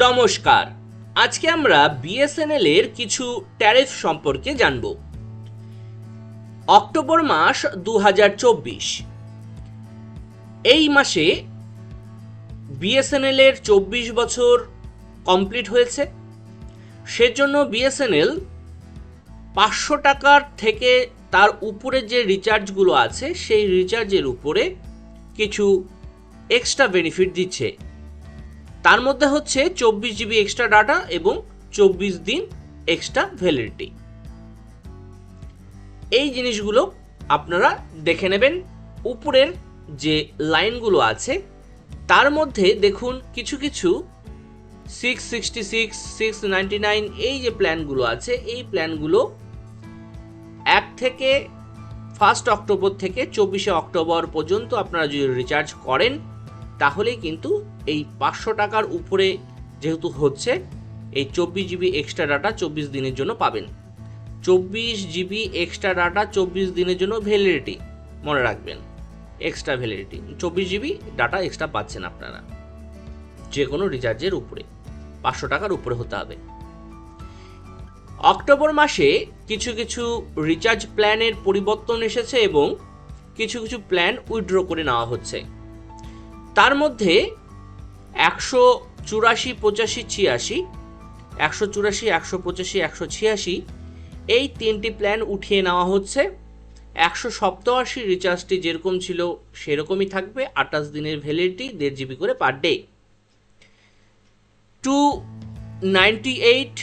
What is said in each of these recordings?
নমস্কার। আজকে আমরা বিএসএনএল এর কিছু ট্যারিফ সম্পর্কে জানব। অক্টোবর মাস দু হাজার চব্বিশ। এই মাসে বিএসএনএল এর চব্বিশ বছর কমপ্লিট হয়েছে। সেজন্য বিএসএনএল পাঁচশো টাকার থেকে তার উপরে যে রিচার্জগুলো আছে, সেই রিচার্জের উপরে কিছু এক্সট্রা বেনিফিট দিচ্ছে। তার মধ্যে হচ্ছে চব্বিশ জিবি এক্সট্রা ডাটা এবং চব্বিশ দিন এক্সট্রা ভ্যালিডিটি এই জিনিসগুলো আপনারা দেখে নেবেন। উপরের যে লাইনগুলো আছে, তার মধ্যে দেখুন কিছু কিছু six sixty six six ninety nine এই যে প্ল্যানগুলো আছে, এই প্ল্যানগুলো এক থেকে ফার্স্ট অক্টোবর থেকে চব্বিশে অক্টোবর পর্যন্ত আপনারা যদি রিচার্জ করেন তাহলেই কিন্তু এই পাঁচশো টাকার উপরে যেহেতু হচ্ছে, এই চব্বিশ জিবি এক্সট্রা ডাটা চব্বিশ দিনের জন্য পাবেন। চব্বিশ জিবি এক্সট্রা ডাটা চব্বিশ দিনের জন্য ভ্যালিডিটি মনে রাখবেন। এক্সট্রা ভ্যালিডিটি চব্বিশ জিবি ডাটা এক্সট্রা পাচ্ছেন আপনারা। যে কোনো রিচার্জের উপরে, পাঁচশো টাকার উপরে হতে হবে। অক্টোবর মাসে কিছু কিছু রিচার্জ প্ল্যানের পরিবর্তন এসেছে এবং কিছু কিছু প্ল্যান উইথড্র করে নেওয়া হচ্ছে। তার মধ্যে একশো চুরাশি, পঁচাশি, ছিয়াশি, একশো চুরাশি, একশো পঁচাশি, একশো ছিয়াশি এই তিনটি প্ল্যান উঠিয়ে নেওয়া হচ্ছে। একশো সপ্তআশি রিচার্জটি যেরকম ছিল সেরকমই থাকবে, আঠাশ দিনের ভ্যালিডিটি দেড় জিবি করে per day two ninety eight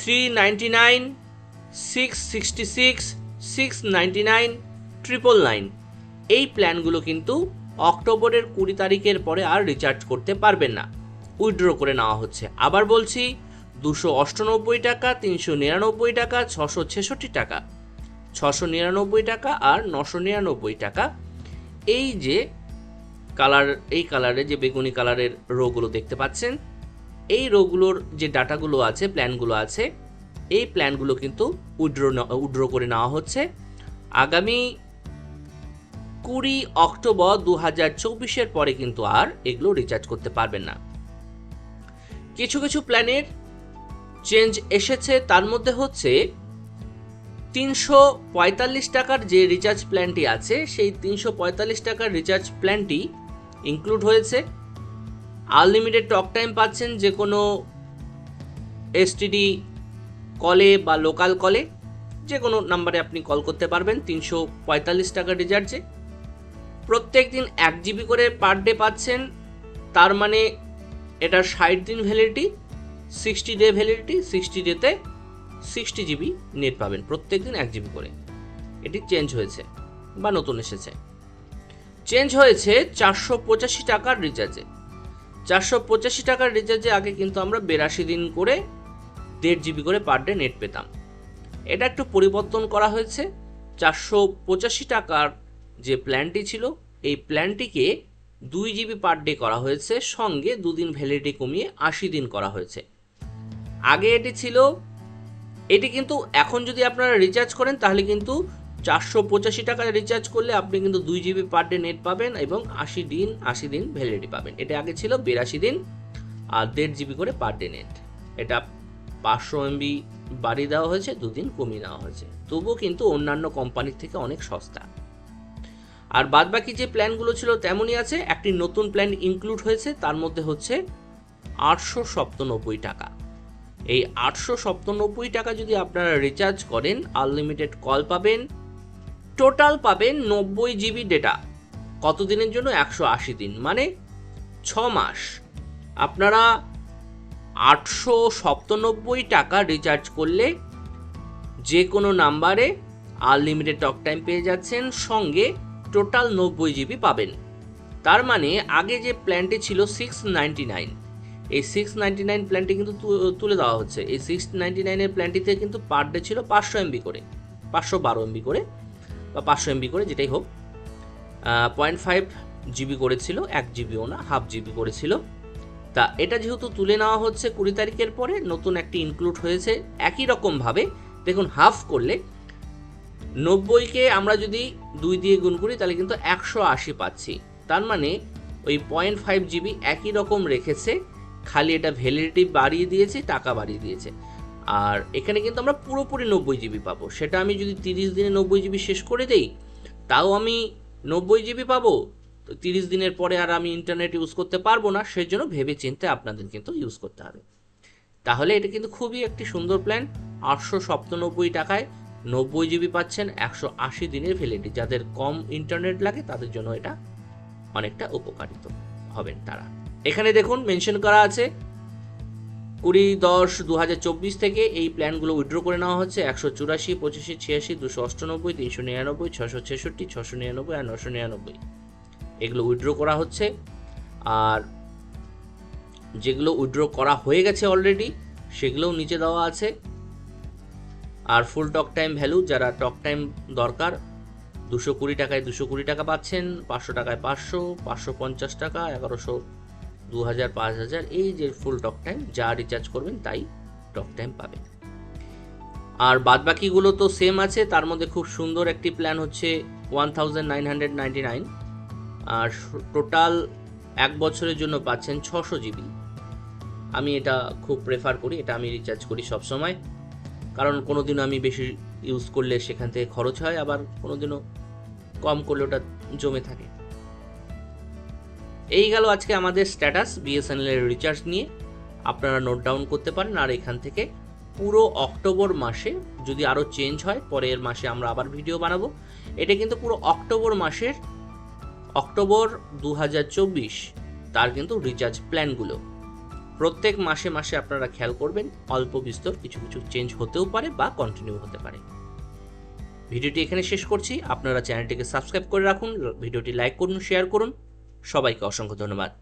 three ninety nine six sixty six six ninety nine triple nine এই প্ল্যানগুলো কিন্তু অক্টোবরের কুড়ি তারিখের পরে আর রিচার্জ করতে পারবেন না। উইথড্র করে নেওয়া হচ্ছে। আবার বলছি, দুশো অষ্টানব্বই টাকা, তিনশো নিরানব্বই টাকা, ছশো ছেষট্টি টাকা। ছশো নিরানব্বই টাকা আর নশো নিরানব্বই টাকা। এই যে কালার এই কালারে যে বেগুনি কালারের রোগুলো দেখতে পাচ্ছেন, এই রোগুলোর যে ডাটাগুলো আছে, প্ল্যানগুলো আছে, এই প্ল্যানগুলো কিন্তু উইড্রো উইড্রো করে নেওয়া হচ্ছে। আগামী কুড়ি অক্টোবর দু হাজার চব্বিশের পরে কিন্তু আর এগুলো রিচার্জ করতে পারবেন না। কিছু কিছু প্ল্যানের চেঞ্জ এসেছে, তার মধ্যে হচ্ছে তিনশো পঁয়তাল্লিশ টাকার যে রিচার্জ প্ল্যানটি আছে, সেই তিনশো পঁয়তাল্লিশ টাকার রিচার্জ প্ল্যানটি ইনক্লুড হয়েছে। আনলিমিটেড টক টাইম পাচ্ছেন যে কোনো এসটিডি কলে বা লোকাল কলে যে কোনো নাম্বারে আপনি কল করতে পারবেন, তিনশো পঁয়তাল্লিশ টাকা রিচার্জে প্রত্যেক দিন এক জিবি করে পার ডে পাচ্ছেন। তার মানে এটা ষাট দিন validity sixty day validity sixty ডেতে সিক্সটি জিবি নেট পাবেন প্রত্যেক দিন এক জিবি করে। এটি চেঞ্জ হয়েছে বা নতুন এসেছে। চেঞ্জ হয়েছে চারশো পঁচাশি টাকার রিচার্জে চারশো পঁচাশি টাকার রিচার্জে আগে কিন্তু আমরা বেরাশি দিন করে দেড় জিবি করে পার ডে নেট পেতাম। এটা একটু পরিবর্তন করা হয়েছে। চারশো পঁচাশি টাকার যে প্ল্যানটি ছিল, এই প্ল্যানটিকে দুই জিবি পার ডে করা হয়েছে, সঙ্গে দুদিন ভ্যালিডিটি কমিয়ে আশি দিন করা হয়েছে। আগে এটি ছিল, এটি কিন্তু এখন যদি আপনারা রিচার্জ করেন, তাহলে কিন্তু চারশো পঁচাশি টাকা রিচার্জ করলে আপনি কিন্তু দুই জিবি পার ডে নেট পাবেন এবং আশি দিন আশি দিন ভ্যালিডিটি পাবেন। এটা আগে ছিল বিরাশি দিন, আর দেড় জিবি করে পার ডে নেট এটা পাঁচশো এমবি বাড়িয়ে দেওয়া হয়েছে, দুদিন কমিয়ে দেওয়া হয়েছে। তবুও কিন্তু অন্যান্য কোম্পানির থেকে অনেক সস্তা। আর বাদবাকি যে প্ল্যানগুলো ছিল তেমনই আছে। একটি নতুন প্ল্যান ইনক্লুড হয়েছে, তার মধ্যে হচ্ছে আটশো সপ্তানব্বই টাকা। এই আটশো সপ্তানব্বই টাকা যদি আপনারা রিচার্জ করেন আনলিমিটেড কল পাবেন টোটাল পাবেন নব্বই জিবি ডেটা কত দিনের জন্য? একশো আশি দিন। মানে ছ মাস আপনারা আটশো সপ্তানব্বই টাকা রিচার্জ করলে যে কোনো নাম্বারে আনলিমিটেড টক টাইম পেয়ে যাচ্ছেন। সঙ্গে টোটাল নব্বই জিবি পাবেন। তার মানে আগে যে প্ল্যানটি ছিল সিক্স নাইনটি নাইন এই সিক্স নাইনটি নাইন প্ল্যানটি কিন্তু তুলে দেওয়া হচ্ছে। এই সিক্স নাইনটি নাইনের প্ল্যানটিতে কিন্তু পার ডে ছিল পাঁচশো এমবি করে, পাঁচশো বারো এমবি করে বা পাঁচশো এমবি করে যেটাই হোক। পয়েন্ট ফাইভ জিবি করেছিল, এক জিবিও না হাফ জিবি করেছিল। তা এটা যেহেতু তুলে নেওয়া হচ্ছে কুড়ি তারিখের পরে, নতুন একটি ইনক্লুড হয়েছে। একই রকমভাবে দেখুন হাফ করলে নব্বইকে আমরা যদি দুই দিয়ে গুণ করি, তাহলে কিন্তু একশো আশি পাচ্ছি। তার মানে ওই পয়েন্ট ফাইভ জিবি একই রকম রেখেছে, খালি এটা ভ্যালিডিটি বাড়িয়ে দিয়েছে, টাকা বাড়িয়ে দিয়েছে। আর এখানে কিন্তু আমরা পুরোপুরি নব্বই জিবি পাবো। সেটা আমি যদি তিরিশ দিনে নব্বই জিবি শেষ করে দেই, তাও আমি নব্বই জিবি পাবো। তো তিরিশ দিনের পরে আর আমি ইন্টারনেট ইউজ করতে পারব না সেই জন্য ভেবে চিন্তে আপনাদের কিন্তু ইউজ করতে হবে। তাহলে এটা কিন্তু খুবই একটি সুন্দর প্ল্যান আটশো সপ্তানব্বই টাকায় নব্বই জিবি পাচ্ছেন একশো আশি দিনের ভ্যালিডিটি যাদের কম ইন্টারনেট লাগে, তাদের জন্য এটা অনেকটা উপকারিত হবেন তারা। এখানে দেখুন মেনশন করা আছে, কুড়ি দশ দু থেকে এই প্ল্যানগুলো উইথড্র করে নেওয়া হচ্ছে। একশো চুরাশি, পঁচাশি, ছিয়াশি, দুশো অষ্টানব্বই, তিনশো নিরানব্বই ছশো ছেষট্টি ছশো নিরানব্বই, আর নশো নিরানব্বই। এগুলো উইথড্র করা হচ্ছে। আর যেগুলো উইথড্র করা হয়ে গেছে অলরেডি সেগুলোও নিচে দেওয়া আছে। আর ফুল টক টাইম ভ্যালু যারা টক টাইম দরকার, দুশো কুড়ি টাকায় দুশো কুড়ি টাকা পাচ্ছেন, পাঁচশো টাকায় পাঁচশো পাঁচশো পঞ্চাশ টাকা, এগারোশো দু হাজার পাঁচ হাজার এই যে ফুল টক টাইম যা রিচার্জ করবেন তাই টক টাইম পাবেন। আর বাদবাকিগুলো তো সেম আছে, তার মধ্যে খুব সুন্দর একটি প্ল্যান হচ্ছে one thousand nine hundred ninety nine আর টোটাল এক বছরের জন্য পাচ্ছেন ছশো জিবি আমি এটা খুব প্রেফার করি, এটা আমি রিচার্জ করি সব সময় কারণ কোনো দিনও আমি বেশি ইউজ করলে সেখান থেকে খরচ হয়, আবার কোনো দিনও কম করলে ওটা জমে থাকে। এই গেল আজকে আমাদের স্ট্যাটাস বিএসএনএল এর রিচার্জ নিয়ে। আপনারা নোট ডাউন করতে পারেন, আর এখান থেকে পুরো অক্টোবর মাসে যদি আরও চেঞ্জ হয়, পরের মাসে আমরা আবার ভিডিও বানাবো। এটা কিন্তু পুরো অক্টোবর মাসের, অক্টোবর দু হাজার চব্বিশ, তার কিন্তু রিচার্জ প্ল্যানগুলো প্রত্যেক মাসে মাসে আপনারা খেয়াল করবেন অল্প বিস্তর কিছু কিছু চেঞ্জ হতেও পারে বা কন্টিনিউ হতে পারে। ভিডিওটি এখানে শেষ করছি। আপনারা চ্যানেলটিকে সাবস্ক্রাইব করে রাখুন, ভিডিওটি লাইক করুন শেয়ার করুন। সবাইকে অসংখ্য ধন্যবাদ।